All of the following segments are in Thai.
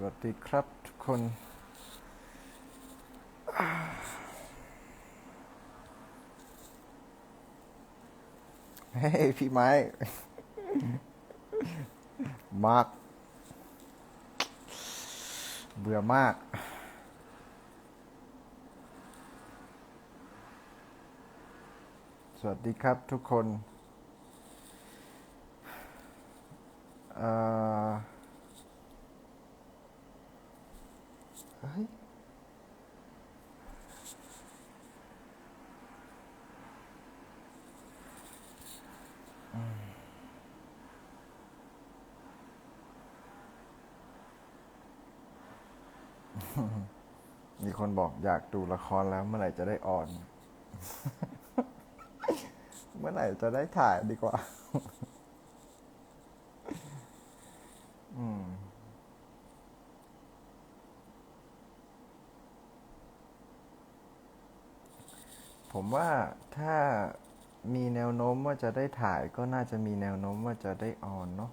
สวัสดีครับทุกคน เฮ้ยพี่ไม้ มาก เบื่อมากสวัสดีครับทุกคน เอ่อ เฮ้ย มีคนบอกอยากดูละครแล้วเมื่อไหร่จะได้ออน เมื่อไหร่จะได้ถ่ายดีกว่า อืม ผมว่าถ้ามีแนวโน้มว่าจะได้ถ่ายก็น่าจะมีแนวโน้มว่าจะได้ออนเนาะ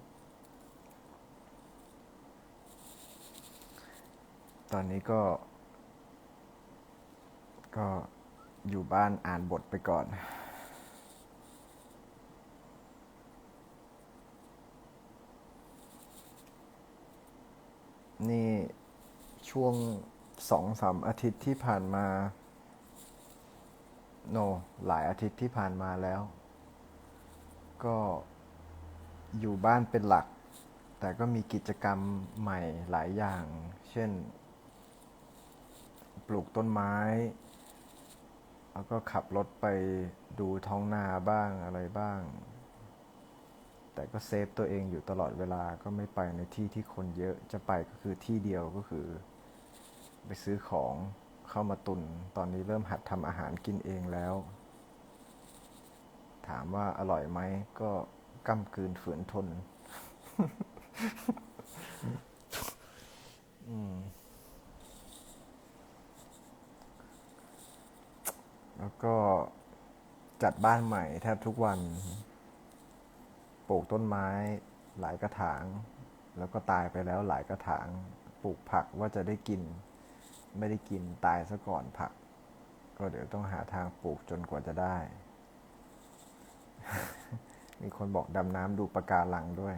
ตอนนี้ก็ ก็อยู่บ้านอ่านบทไปก่อน นี่ช่วงสองสามอาทิตย์ที่ผ่านมา โนหลายอาทิตย์ที่ผ่านมาแล้ว ก็อยู่บ้านเป็นหลัก แต่ก็มีกิจกรรมใหม่หลายอย่าง เช่น ปลูกต้นไม้ แล้วก็ขับรถไปดูท้องนาบ้างอะไรบ้าง แต่ก็เซฟตัวเองอยู่ตลอดเวลาก็ไม่ไปในที่ที่คนเยอะจะไปก็คือที่เดียวก็คือ ไปซื้อของ เข้ามาตุน ตอนนี้เริ่มหัดทำอาหารกินเองแล้ว ถามว่าอร่อยไหม ก็ก้ำกืนฝืนทน อืมแล้วก็จัดบ้านใหม่แทบทุกวัน ปลูกต้นไม้หลายกระถาง แล้วก็ตายไปแล้วหลายกระถาง ปลูกผักว่าจะได้กิน ไม่ได้กินตายซะก่อนผัก ก็เดี๋ยวต้องหาทางปลูกจนกว่าจะได้ มีคนบอกดำน้ำดูปะการังด้วย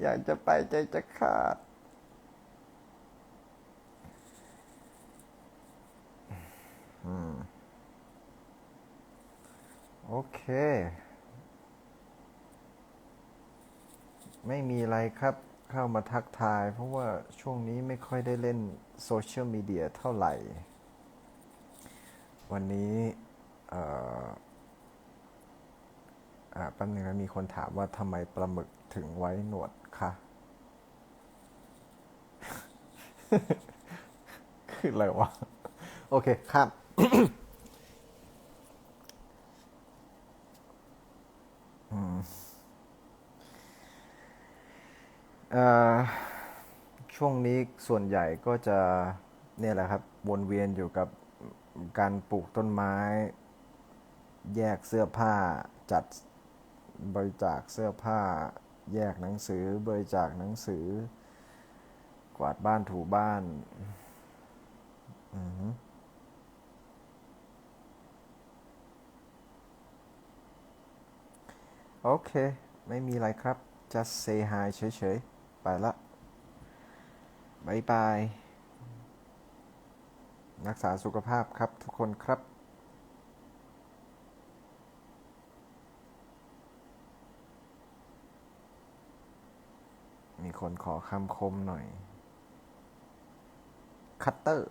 อยากจะไปใจจะขาดโอเค ไม่มีอะไรครับ เข้ามาทักทาย เพราะว่าช่วงนี้ไม่ค่อยได้เล่นโซเชียลมีเดียเท่าไหร่ วันนี้แป๊บนึงนะมีคนถามว่าทำไมปลาหมึกถึงไว้หนวดคะคืออะไรวะ โอเคครับอ่อ ช่วงนี้ส่วนใหญ่ก็จะเนี่ยแหละครับวนเวียนอยู่กับการปลูกต้นไม้ แยกเสื้อผ้าจัดบริจาคเสื้อผ้า แยกหนังสือบริจาคหนังสือ กวาดบ้านถูบ้านโอเค ไม่มีอะไรครับ just say hi เฉยๆ ไปละบายบาย รักษาสุขภาพครับทุกคนครับมีคนขอคำคมหน่อย คัตเตอร์